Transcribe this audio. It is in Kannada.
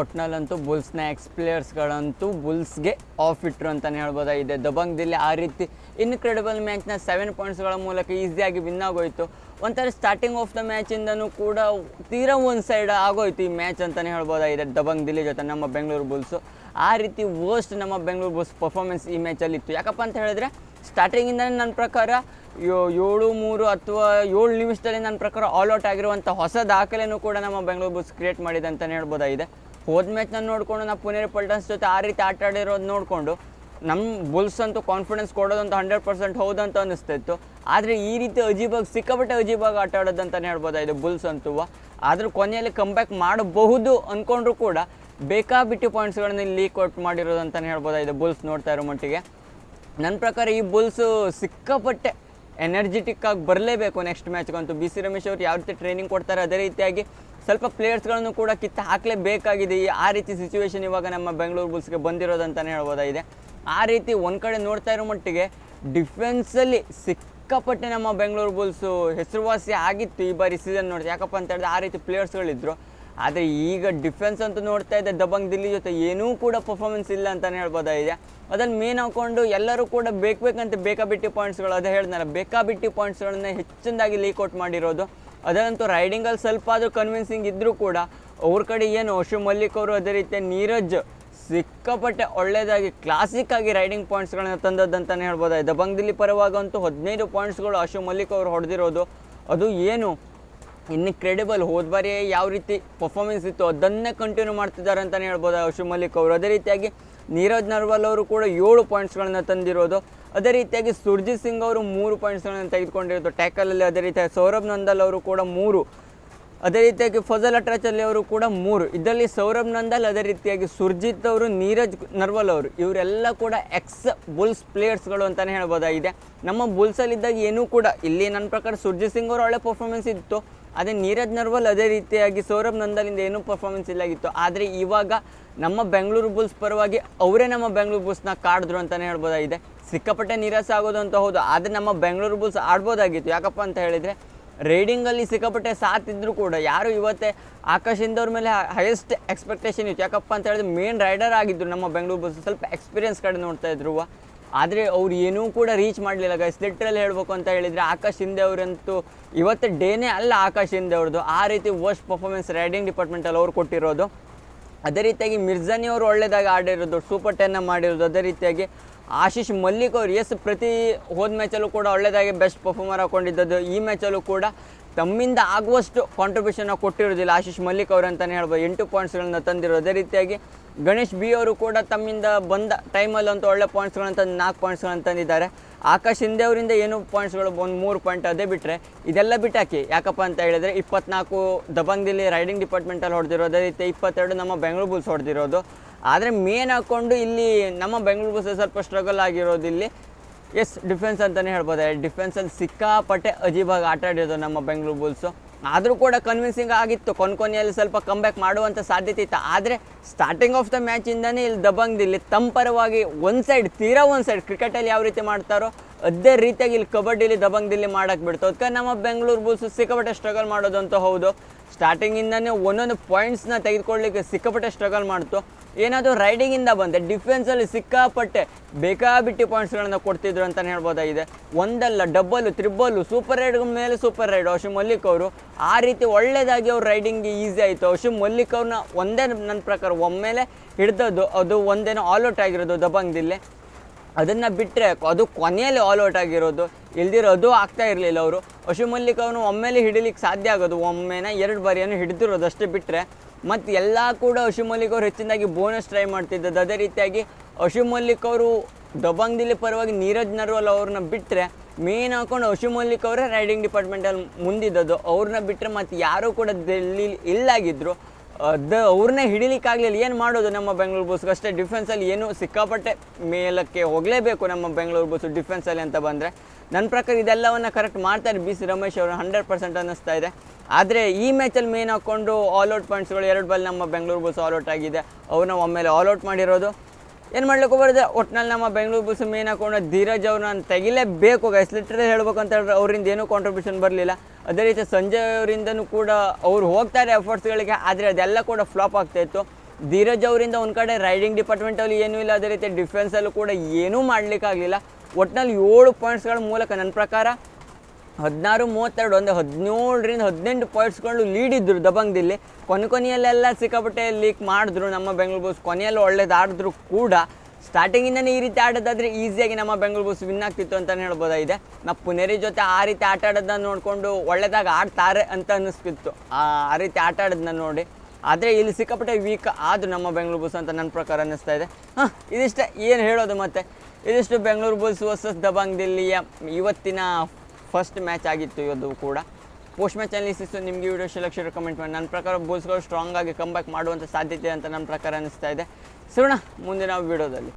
ಒಟ್ನಲ್ಲಂತೂ ಬುಲ್ಸ್ನ ಎಕ್ಸ್ ಪ್ಲೇಯರ್ಸ್ಗಳಂತೂ ಬುಲ್ಸ್ಗೆ ಆಫ್ ಇಟ್ರು ಅಂತಲೇ ಹೇಳ್ಬೋದಾಗಿದೆ ದಬಂಗ್ ದಿಲ್ಲಿ ಆ ರೀತಿ ಇನ್ಕ್ರೆಡಿಬಲ್ ಮ್ಯಾಚ್ನ ಸೆವೆನ್ ಪಾಯಿಂಟ್ಸ್ಗಳ ಮೂಲಕ ಈಸಿಯಾಗಿ ವಿನ್ ಆಗೋಯಿತು. ಒಂಥರ ಸ್ಟಾರ್ಟಿಂಗ್ ಆಫ್ ದ ಮ್ಯಾಚಿಂದನೂ ಕೂಡ ತೀರಾ ಒಂದು ಸೈಡ್ ಆಗೋಯ್ತು ಈ ಮ್ಯಾಚ್ ಅಂತಲೇ ಹೇಳ್ಬೋದಾಗಿದೆ ದಬಂಗ್ ದಿಲ್ಲಿ ಜೊತೆ ನಮ್ಮ ಬೆಂಗಳೂರು ಬುಲ್ಸು. ಆ ರೀತಿ ವರ್ಸ್ಟ್ ನಮ್ಮ ಬೆಂಗಳೂರು ಬುಲ್ಸ್ ಪರ್ಫಾರ್ಮೆನ್ಸ್ ಈ ಮ್ಯಾಚಲ್ಲಿ ಇತ್ತು. ಯಾಕಪ್ಪ ಅಂತ ಹೇಳಿದ್ರೆ ಸ್ಟಾರ್ಟಿಂಗಿಂದಲೇ ನನ್ನ ಪ್ರಕಾರ ಏಳು ಮೂರು ಅಥವಾ ಏಳು ನಿಮಿಷದಲ್ಲಿ ನನ್ನ ಪ್ರಕಾರ ಆಲ್ ಔಟ್ ಆಗಿರುವಂಥ ಹೊಸ ದಾಖಲೆಯೂ ಕೂಡ ನಮ್ಮ ಬೆಂಗಳೂರು ಬುಲ್ಸ್ ಕ್ರಿಯೇಟ್ ಮಾಡಿದೆ ಅಂತಲೇ ಹೇಳ್ಬೋದಾಗಿದೆ ಹೋದ ಮ್ಯಾಚ್ನ ನೋಡಿಕೊಂಡು ನಾವು ಪುನೇರಿ ಪಲ್ಟನ್ಸ್ ಜೊತೆ ಆ ರೀತಿ ಆಟ ಆಡಿರೋದು ನೋಡಿಕೊಂಡು ನಮ್ಮ ಬುಲ್ಸ್ ಅಂತೂ ಕಾನ್ಫಿಡೆನ್ಸ್ ಕೊಡೋದಂತೂ ಹಂಡ್ರೆಡ್ ಪರ್ಸೆಂಟ್ ಹೌದಂತ ಅನ್ನಿಸ್ತಿತ್ತು. ಆದರೆ ಈ ರೀತಿ ಅಜೀಬಾಗಿ ಸಿಕ್ಕಾಪಟ್ಟೆ ಅಜೀಬಾಗಿ ಆಟ ಆಡೋದಂತಲೇ ಹೇಳ್ಬೋದಾಗಿದೆ ಬುಲ್ಸ್ ಅಂತೂ. ಆದರೂ ಕೊನೆಯಲ್ಲಿ ಕಂಬ್ಯಾಕ್ ಮಾಡಬಹುದು ಅಂದ್ಕೊಂಡ್ರೂ ಕೂಡ ಬೇಕಾಬಿಟ್ಟು ಪಾಯಿಂಟ್ಸ್ಗಳನ್ನ ಲೀಕ್ ಔಟ್ ಮಾಡಿರೋದು ಅಂತಲೇ ಹೇಳ್ಬೋದಾಗಿದೆ ಬುಲ್ಸ್ ನೋಡ್ತಾ ಇರೋ ಮಟ್ಟಿಗೆ. ನನ್ನ ಪ್ರಕಾರ ಈ ಬುಲ್ಸು ಸಿಕ್ಕಾಪಟ್ಟೆ ಎನರ್ಜೆಟಿಕ್ ಆಗಿ ಬರಲೇಬೇಕು ನೆಕ್ಸ್ಟ್ ಮ್ಯಾಚ್ಗಂತೂ ಬಿ ಸಿ ರಮೇಶ್ ಅವ್ರು ಯಾವ ರೀತಿ ಟ್ರೈನಿಂಗ್ ಕೊಡ್ತಾರೆ ಅದೇ ರೀತಿಯಾಗಿ ಸ್ವಲ್ಪ ಪ್ಲೇಯರ್ಸ್ಗಳನ್ನು ಕೂಡ ಕಿತ್ತ ಹಾಕಲೇಬೇಕಾಗಿದೆ. ಈ ಆ ರೀತಿ ಸಿಚುವೇಶನ್ ಇವಾಗ ನಮ್ಮ ಬೆಂಗಳೂರು ಬುಲ್ಸ್ಗೆ ಬಂದಿರೋದಂತಲೇ ಹೇಳ್ಬೋದಾಗಿದೆ ಆ ರೀತಿ ಒಂದು ಕಡೆ ನೋಡ್ತಾ ಇರೋ ಮಟ್ಟಿಗೆ ಡಿಫೆನ್ಸಲ್ಲಿ ಸಿಕ್ಕಾಪಟ್ಟೆ ನಮ್ಮ ಬೆಂಗಳೂರು ಬುಲ್ಸು ಹೆಸರುವಾಸಿ ಆಗಿತ್ತು ಈ ಬಾರಿ ಸೀಸನ್ ನೋಡಿದ್ರೆ ಯಾಕಪ್ಪ ಅಂತ ಹೇಳಿದ್ರೆ ಆ ರೀತಿ ಪ್ಲೇಯರ್ಸ್ಗಳಿದ್ರು ಆದರೆ ಈಗ ಡಿಫೆನ್ಸ್ ಅಂತ ನೋಡ್ತಾ ಇದ್ದೆ ದಬಂಗ್ ದಿಲ್ಲಿ ಜೊತೆ. ಏನೂ ಕೂಡ ಪರ್ಫಾರ್ಮೆನ್ಸ್ ಇಲ್ಲ ಅಂತಲೇ ಹೇಳ್ಬೋದಾಗಿದೆ ಅದನ್ನು ಮೇನ್ ಹಾಕೊಂಡು ಎಲ್ಲರೂ ಕೂಡ ಬೇಕು ಬೇಕಂತ ಬೇಕಾಬಿಟ್ಟಿ ಪಾಯಿಂಟ್ಸ್ಗಳು ಅದೇ ಹೇಳಿದ್ನಲ್ಲ, ಬೇಕಾಬಿಟ್ಟಿ ಪಾಯಿಂಟ್ಸ್ಗಳನ್ನ ಹೆಚ್ಚಿನದಾಗಿ ಲೀಕ್ ಔಟ್ ಮಾಡಿರೋದು. ಅದರಂತೂ ರೈಡಿಂಗಲ್ಲಿ ಸ್ವಲ್ಪ ಆದರೂ ಕನ್ವಿನ್ಸಿಂಗ್ ಇದ್ದರೂ ಕೂಡ ಅವ್ರ ಕಡೆ ಏನು ಅಶು ಮಲ್ಲಿಕ್ ಅವರು ಅದೇ ರೀತಿ ನೀರಜ್ ಸಿಕ್ಕಾಪಟ್ಟೆ ಒಳ್ಳೆಯದಾಗಿ ಕ್ಲಾಸಿಕ್ ಆಗಿ ರೈಡಿಂಗ್ ಪಾಯಿಂಟ್ಸ್ಗಳನ್ನ ತಂದದ್ದಂತಲೇ ಹೇಳ್ಬೋದು ದಬಂಗ್ ದಿಲ್ಲಿ ಪರವಾಗಂತೂ ಹದಿನೈದು ಪಾಯಿಂಟ್ಸ್ಗಳು ಅಶು ಮಲ್ಲಿಕ್ ಅವರು ಹೊಡೆದಿರೋದು. ಅದು ಏನು? ಇನ್ಕ್ರೆಡಿಬಲ್ ಹೋದ ಬಾರಿ ಯಾವ ರೀತಿ ಪರ್ಫಾರ್ಮೆನ್ಸ್ ಇತ್ತು ಅದನ್ನೇ ಕಂಟಿನ್ಯೂ ಮಾಡ್ತಿದ್ದಾರೆ ಅಂತಲೇ ಹೇಳ್ಬೋದು ಅಶು ಮಲ್ಲಿಕ್ ಅವರು? ಅದೇ ರೀತಿಯಾಗಿ ನೀರಜ್ ನರ್ವಾಲ್ ಅವರು ಕೂಡ ಏಳು ಪಾಯಿಂಟ್ಸ್ಗಳನ್ನು ತಂದಿರೋದು. ಅದೇ ರೀತಿಯಾಗಿ ಸುರ್ಜಿತ್ ಸಿಂಗ್ ಅವರು ಮೂರು ಪಾಯಿಂಟ್ಸ್ಗಳನ್ನು ತೆಗೆದುಕೊಂಡಿರೋದು. ಟ್ಯಾಕಲಲ್ಲಿ ಅದೇ ರೀತಿಯಾಗಿ ಸೌರಭ್ ನಂದಲ್ ಅವರು ಕೂಡ ಮೂರು. ಅದೇ ರೀತಿಯಾಗಿ ಫಜಲ್ ಅಟ್ರಾಚಲ್ಲಿ ಅವರು ಕೂಡ ಮೂರು. ಇದರಲ್ಲಿ ಸೌರಭ್ ನಂದಲ್, ಅದೇ ರೀತಿಯಾಗಿ ಸುರ್ಜಿತ್ ಅವರು, ನೀರಜ್ ನರ್ವಲ್ ಅವರು. ಇವರೆಲ್ಲ ಕೂಡ ಎಕ್ಸ್ ಬುಲ್ಸ್ ಪ್ಲೇಯರ್ಸ್ಗಳು ಅಂತಲೇ ಹೇಳ್ಬೋದಾಗಿದೆ. ನಮ್ಮ ಬುಲ್ಸಲ್ಲಿದ್ದಾಗ ಏನೂ ಕೂಡ ಇಲ್ಲಿ ನನ್ನ ಪ್ರಕಾರ ಸುರ್ಜಿತ್ ಸಿಂಗ್ ಅವರು ಒಳ್ಳೆ ಪರ್ಫಾರ್ಮೆನ್ಸ್ ಇತ್ತು. ಅದೇ ನೀರಜ್ ನರ್ವಲ್, ಅದೇ ರೀತಿಯಾಗಿ ಸೌರಭ್ ನಂದಲಿಂದ ಏನೂ ಪರ್ಫಾರ್ಮೆನ್ಸ್ ಇಲ್ಲಾಗಿತ್ತು ಆದರೆ ಇವಾಗ ನಮ್ಮ ಬೆಂಗಳೂರು ಬುಲ್ಸ್ ಪರವಾಗಿ ಅವರೇ ನಮ್ಮ ಬೆಂಗಳೂರು ಬುಲ್ಸ್ನ ಕಾಡಿದ್ರು ಅಂತಲೇ ಹೇಳ್ಬೋದಾಗಿದೆ. ಸಿಕ್ಕಾಪಟ್ಟೆ ನಿರಾಸೆ ಆಗೋದು ಅಂತ ಹೌದು. ಆದರೆ ನಮ್ಮ ಬೆಂಗಳೂರು ಬುಲ್ಸ್ ಆಡ್ಬೋದಾಗಿತ್ತು. ಯಾಕಪ್ಪ ಅಂತ ಹೇಳಿದರೆ ರೈಡಿಂಗಲ್ಲಿ ಸಿಕ್ಕಾಪಟ್ಟೆ ಸಾಥ್ ಇದ್ದರೂ ಕೂಡ ಯಾರು ಇವತ್ತೆ ಆಕಾಶಿಂದವ್ರ ಮೇಲೆ ಹೈಯೆಸ್ಟ್ ಎಕ್ಸ್ಪೆಕ್ಟೇಷನ್ ಇತ್ತು. ಯಾಕಪ್ಪ ಅಂತ ಹೇಳಿದ್ರೆ ಮೇನ್ ರೈಡರ್ ಆಗಿದ್ದರು ನಮ್ಮ ಬೆಂಗಳೂರು ಬಸ್ ಸ್ವಲ್ಪ ಎಕ್ಸ್ಪೀರಿಯನ್ಸ್ ಕಡೆ ನೋಡ್ತಾ ಇದ್ರು. ಆದರೆ ಅವ್ರು ಏನೂ ಕೂಡ ರೀಚ್ ಮಾಡಲಿಲ್ಲ ಗೈಸ್ ಲಿಟ್ರಲ್ಲಿ ಹೇಳಬೇಕು ಅಂತ ಹೇಳಿದರೆ ಆಕಾಶ್ ಹಿಂದೆ ಅವರಂತೂ ಇವತ್ತು ಡೇನೇ ಅಲ್ಲ ಆಕಾಶ್ ಹಿಂದೆ ಅವ್ರದ್ದು. ಆ ರೀತಿ ವರ್ಸ್ಟ್ ಪರ್ಫಾರ್ಮೆನ್ಸ್ ರೈಡಿಂಗ್ ಡಿಪಾರ್ಟ್ಮೆಂಟಲ್ಲಿ ಅವ್ರು ಕೊಟ್ಟಿರೋದು. ಅದೇ ರೀತಿಯಾಗಿ ಮಿರ್ಜಾನಿ ಅವರು ಒಳ್ಳೆಯದಾಗಿ ಆಡಿರೋದು ಸೂಪರ್ ಟೆನ್ನ ಮಾಡಿರೋದು. ಅದೇ ರೀತಿಯಾಗಿ ಆಶೀಶ್ ಮಲ್ಲಿಕ್ ಅವರು ಎಸ್ ಪ್ರತಿ ಹೋದ ಮ್ಯಾಚಲ್ಲೂ ಕೂಡ ಒಳ್ಳೆಯದಾಗಿ ಬೆಸ್ಟ್ ಪರ್ಫಾರ್ಮರ್ ಹಾಕೊಂಡಿದ್ದದ್ದು. ಈ ಮ್ಯಾಚಲ್ಲೂ ಕೂಡ ತಮ್ಮಿಂದ ಆಗುವಷ್ಟು ಕಾಂಟ್ರಿಬ್ಯೂಷನ್ ಕೊಟ್ಟಿರೋದಿಲ್ಲ ಆಶೀಶ್ ಮಲ್ಲಿಕ್ ಅವರು ಅಂತಲೇ ಹೇಳ್ಬೋದು. ಎಂಟು ಪಾಯಿಂಟ್ಸ್ಗಳನ್ನ ತಂದಿರೋದು. ಅದೇ ರೀತಿಯಾಗಿ ಗಣೇಶ್ ಬಿ ಅವರು ಕೂಡ ತಮ್ಮಿಂದ ಬಂದ ಟೈಮಲ್ಲಂತೂ ಒಳ್ಳೆ ಪಾಯಿಂಟ್ಸ್ಗಳನ್ನ ತಂದು, ನಾಲ್ಕು ಪಾಯಿಂಟ್ಸ್ಗಳನ್ನು ತಂದಿದ್ದಾರೆ. ಆಕಾಶ್ ಹಿಂದೆ ಅವರಿಂದ ಏನು ಪಾಯಿಂಟ್ಸ್ಗಳು ಒಂದು ಮೂರು ಪಾಯಿಂಟ್ ಅದೇ ಬಿಟ್ಟರೆ ಇದೆಲ್ಲ ಬಿಟ್ಟಾಕಿ. ಯಾಕಪ್ಪ ಅಂತ ಹೇಳಿದರೆ ಇಪ್ಪತ್ನಾಲ್ಕು ದಬಂಗ್ದಿಲ್ಲಿ ರೈಡಿಂಗ್ ಡಿಪಾರ್ಟ್ಮೆಂಟಲ್ಲಿ ಹೊಡೆದಿರೋದು. ಅದೇ ರೀತಿ ಇಪ್ಪತ್ತೆರಡು ನಮ್ಮ ಬೆಂಗಳೂರು ಬುಲ್ಸ್ ಹೊಡೆದಿರೋದು. ಆದರೆ ಮೇನ್ ಹಾಕ್ಕೊಂಡು ಇಲ್ಲಿ ನಮ್ಮ ಬೆಂಗಳೂರು ಬಸ್ ಸ್ವಲ್ಪ ಸ್ಟ್ರಗಲ್ ಆಗಿರೋದು ಇಲ್ಲಿ. ಎಸ್ ಡಿಫೆನ್ಸ್ ಅಂತಲೇ ಹೇಳ್ಬೋದು? ಡಿಫೆನ್ಸಲ್ಲಿ ಸಿಕ್ಕಾಪಟ್ಟೆ ಅಜೀಬಾಗಿ ಆಟ ಆಡಿರೋದು ನಮ್ಮ ಬೆಂಗಳೂರು ಬುಲ್ಸು ಆದರೂ ಕೂಡ ಕನ್ವಿನ್ಸಿಂಗ್ ಆಗಿತ್ತು. ಕೊನೆ ಕೊನೆಯಲ್ಲಿ ಸ್ವಲ್ಪ ಕಂಬ್ಯಾಕ್ ಮಾಡುವಂಥ ಸಾಧ್ಯತೆ ಇತ್ತು. ಆದರೆ ಸ್ಟಾರ್ಟಿಂಗ್ ಆಫ್ ದ ಮ್ಯಾಚಿಂದನೇ ಇಲ್ಲಿ ದಬಂಗ್ದಿಲ್ಲಿ ತಂಪರವಾಗಿ ಪರವಾಗಿ ಒಂದು ಸೈಡ್ ತೀರಾ ಒಂದು ಸೈಡ್ ಕ್ರಿಕೆಟಲ್ಲಿ ಯಾವ ರೀತಿ ಮಾಡ್ತಾರೋ ಅದೇ ರೀತಿಯಾಗಿ ಇಲ್ಲಿ ಕಬಡ್ಡಿಲಿ ದಬಂಗ್ದಿಲ್ಲಿ ಮಾಡಕ್ಕೆ ಬಿಡ್ತು. ಅದಕ್ಕೆ ನಮ್ಮ ಬೆಂಗಳೂರು ಬುಲ್ಸು ಸಿಕ್ಕಾಪಟ್ಟೆ ಸ್ಟ್ರಗಲ್ ಮಾಡೋದಂತ ಹೌದು. ಸ್ಟಾರ್ಟಿಂಗಿಂದನೇ ಒಂದೊಂದು ಪಾಯಿಂಟ್ಸ್ನ ತೆಗೆದುಕೊಳ್ಳಿಕ್ಕೆ ಸಿಕ್ಕಾಪಟ್ಟೆ ಸ್ಟ್ರಗಲ್ ಮಾಡ್ತು. ಏನಾದರೂ ರೈಡಿಂಗಿಂದ ಬಂದೆ. ಡಿಫೆನ್ಸಲ್ಲಿ ಸಿಕ್ಕಾಪಟ್ಟೆ ಬೇಕಾಬಿಟ್ಟಿ ಪಾಯಿಂಟ್ಸ್ಗಳನ್ನ ಕೊಡ್ತಿದ್ರು ಅಂತಲೇ ಹೇಳ್ಬೋದಾಗಿದೆ. ಒಂದಲ್ಲ ಡಬ್ಬಲು ತ್ರಿಬ್ಬಲು ಸೂಪರ್ ರೈಡ್ ಮೇಲೆ ಸೂಪರ್ ರೈಡ್ ಅಶು ಮಲ್ಲಿಕ್ ಅವರು ಆ ರೀತಿ ಒಳ್ಳೆಯದಾಗಿ ಅವ್ರು ರೈಡಿಂಗ್ಗೆ ಈಸಿ ಆಯಿತು. ಅಶು ಮಲ್ಲಿಕ್ ಅವ್ರನ್ನ ಒಂದೇ ನನ್ನ ಪ್ರಕಾರ ಒಮ್ಮೆಲೆ ಹಿಡ್ದದ್ದು ಅದು ಒಂದೇನೋ ಔಟ್ ಆಗಿರೋದು ದಬಂಗ್ದಿಲ್ಲಿ. ಅದನ್ನು ಬಿಟ್ಟರೆ ಅದು ಕೊನೆಯಲ್ಲಿ ಆಲ್ ಔಟ್ ಆಗಿರೋದು. ಇಲ್ದಿರೋ ಅದು ಆಗ್ತಾ ಇರಲಿಲ್ಲ ಅವರು. ಅಶು ಮಲ್ಲಿಕ್ ಅವನು ಒಮ್ಮೆಲೆ ಹಿಡಿಲಿಕ್ಕೆ ಸಾಧ್ಯ ಆಗೋದು. ಒಮ್ಮೆನ ಎರಡು ಬಾರಿಯನ್ನು ಹಿಡಿದಿರೋದು ಅಷ್ಟೇ ಬಿಟ್ಟರೆ ಮತ್ತು ಎಲ್ಲ ಕೂಡ ಅಶು ಮಲ್ಲಿಕ್ ಅವರು ಹೆಚ್ಚಿನದಾಗಿ ಬೋನಸ್ ಟ್ರೈ ಮಾಡ್ತಿದ್ದದ್ದು. ಅದೇ ರೀತಿಯಾಗಿ ಅಶು ಮಲ್ಲಿಕ್ ಅವರು ದಬಂಗ್ ದಿಲ್ಲಿ ಪರವಾಗಿ ನೀರಜ್ ನರ್ವಾಲ್ ಅವ್ರನ್ನ ಬಿಟ್ಟರೆ ಮೇನ್ ಹಾಕೊಂಡು ಅಶು ಮಲ್ಲಿಕ್ ಅವರೇ ರೈಡಿಂಗ್ ಡಿಪಾರ್ಟ್ಮೆಂಟಲ್ಲಿ ಮುಂದಿದ್ದದು ಅವ್ರನ್ನ ಬಿಟ್ಟರೆ ಮತ್ತು ಯಾರೂ ಕೂಡ ದಿಲ್ಲಿ ಇಲ್ಲಾಗಿದ್ದರು ಅದು ಅವ್ರನ್ನೇ ಹಿಡಿಲಿಕ್ಕಾಗಲಿಲ್ಲ. ಏನು ಮಾಡೋದು ನಮ್ಮ ಬೆಂಗಳೂರು ಬಸ್ಗೆ ಅಷ್ಟೇ ಡಿಫೆನ್ಸಲ್ಲಿ ಏನು ಸಿಕ್ಕಾಪಟ್ಟೆ ಮೇಲಕ್ಕೆ ಹೋಗಲೇಬೇಕು ನಮ್ಮ ಬೆಂಗಳೂರು ಬಸ್ಸು ಡಿಫೆನ್ಸಲ್ಲಿ ಅಂತ ಬಂದರೆ. ನನ್ನ ಪ್ರಕಾರ ಇದೆಲ್ಲವನ್ನು ಕರೆಕ್ಟ್ ಮಾಡ್ತಾರೆ ಬಿ ಸಿ ರಮೇಶ್ ಅವರು ಹಂಡ್ರೆಡ್ ಪರ್ಸೆಂಟ್ ಅನ್ನಿಸ್ತಾ ಇದೆ. ಆದರೆ ಈ ಮ್ಯಾಚಲ್ಲಿ ಮೇನ್ ಹಾಕ್ಕೊಂಡು ಆಲ್ಔಟ್ ಪಾಯಿಂಟ್ಸ್ಗಳು ಎರಡು ಬಲ್ ನಮ್ಮ ಬೆಂಗಳೂರು ಬಸ್ ಆಲ್ಔಟ್ ಆಗಿದೆ. ಅವ್ರನ್ನ ಒಮ್ಮೆಲೆ ಆಲ್ಔಟ್ ಮಾಡಿರೋದು. ಏನು ಮಾಡ್ಲಿಕ್ಕೆ ಬರೋದು ಒಟ್ನಲ್ಲಿ ನಮ್ಮ ಬೆಂಗಳೂರು ಬಸ್ ಮೇನ್ ಹಾಕೊಂಡು ಧೀರಜ್ ಅವ್ರನ್ನ ತೆಗಿಲೇಬೇಕು ಗೈಸ್ ಲಿಟ್ರಲಿ ಹೇಳ್ಬೇಕು ಅಂತ ಹೇಳಿದ್ರೆ ಅವರಿಂದ ಏನೂ ಕಾಂಟ್ರಿಬ್ಯೂಷನ್ ಬರಲಿಲ್ಲ. ಅದೇ ರೀತಿ ಸಂಜಯ್ ಅವರಿಂದನೂ ಕೂಡ ಅವ್ರು ಹೋಗ್ತಾರೆ ಎಫರ್ಟ್ಸ್ಗಳಿಗೆ ಆದರೆ ಅದೆಲ್ಲ ಕೂಡ ಫ್ಲಾಪ್ ಆಗ್ತಾಯಿತ್ತು ಧೀರಜ್ ಅವರಿಂದ ಒಂದು ಕಡೆ ರೈಡಿಂಗ್ ಡಿಪಾರ್ಟ್ಮೆಂಟಲ್ಲಿ ಏನೂ ಇಲ್ಲ, ಅದೇ ರೀತಿ ಡಿಫೆನ್ಸಲ್ಲೂ ಕೂಡ ಏನೂ ಮಾಡಲಿಕ್ಕಾಗಲಿಲ್ಲ. ಒಟ್ಟಿನಲ್ಲಿ ಏಳು ಪಾಯಿಂಟ್ಸ್ಗಳ ಮೂಲಕ ನನ್ನ ಪ್ರಕಾರ ಹದಿನಾರು, ಮೂವತ್ತೆರಡು ಒಂದು ಹದಿನೇಳರಿಂದ ಹದಿನೆಂಟು ಪಾಯಿಂಟ್ಸ್ಗಳು ಲೀಡ್ ಇದ್ದರು ದಬಂಗ್ದಿಲ್ಲಿ. ಕೊನೆ ಕೊನೆಯಲ್ಲೆಲ್ಲ ಸಿಕ್ಕಾಪಟ್ಟೆ ಲೀಕ್ ಮಾಡಿದ್ರು ನಮ್ಮ ಬೆಂಗಳೂರು ಬುಲ್ಸ್ ಕೊನೆಯಲ್ಲಿ ಒಳ್ಳೇದು ಆಡಿದ್ರು ಕೂಡ ಸ್ಟಾರ್ಟಿಂಗಿಂದನೇ ಈ ರೀತಿ ಆಡೋದಾದರೆ ಈಸಿಯಾಗಿ ನಮ್ಮ ಬೆಂಗಳೂರು ಬುಲ್ಸ್ ವಿನ್ ಆಗ್ತಿತ್ತು ಅಂತಲೇ ಹೇಳ್ಬೋದಾಗಿದೆ. ನಾವು ಪುನೇರಿ ಜೊತೆ ಆ ರೀತಿ ಆಟ ಆಡೋದನ್ನ ನೋಡಿಕೊಂಡು ಒಳ್ಳೆಯದಾಗ ಆಡ್ತಾರೆ ಅಂತ ಅನ್ನಿಸ್ತಿತ್ತು. ಆ ಆ ರೀತಿ ಆಟ ಆಡೋದನ್ನ ನೋಡಿ. ಆದರೆ ಇಲ್ಲಿ ಸಿಕ್ಕಾಪಟ್ಟೆ ವೀಕ್ ಆದ್ರು ನಮ್ಮ ಬೆಂಗಳೂರು ಬುಲ್ಸ್ ಅಂತ ನನ್ನ ಪ್ರಕಾರ ಅನ್ನಿಸ್ತಾ ಇದೆ. ಹಾಂ, ಇದಿಷ್ಟೇ. ಏನು ಹೇಳೋದು ಮತ್ತೆ? ಇದಿಷ್ಟು ಬೆಂಗಳೂರು ಬುಲ್ಸ್ ವರ್ಸಸ್ ದಬಾಂಗ್ ದಿಲ್ಲಿಯ ಇವತ್ತಿನ ಫಸ್ಟ್ ಮ್ಯಾಚ್ ಆಗಿತ್ತು ಇವತ್ತು ಕೂಡ. ಪೋಸ್ಟ್ ಮ್ಯಾಚ್ ಅನಾಲಿಸಿಸ್ ನಿಮಗೆ ವಿಡಿಯೋ ಸೆಲೆಕ್ಷನ್ ಕಮೆಂಟ್ ಮಾಡಿ. ನನ್ನ ಪ್ರಕಾರ ಬುಲ್ಸ್ಗಳು ಸ್ಟ್ರಾಂಗ್ ಆಗಿ ಕಮ್ಬ್ಯಾಕ್ ಮಾಡುವಂಥ ಸಾಧ್ಯತೆ ಅಂತ ನನ್ನ ಪ್ರಕಾರ ಅನಿಸ್ತಾ ಇದೆ. ಸಿಗೋಣ ಮುಂದಿನ ವಿಡಿಯೋದಲ್ಲಿ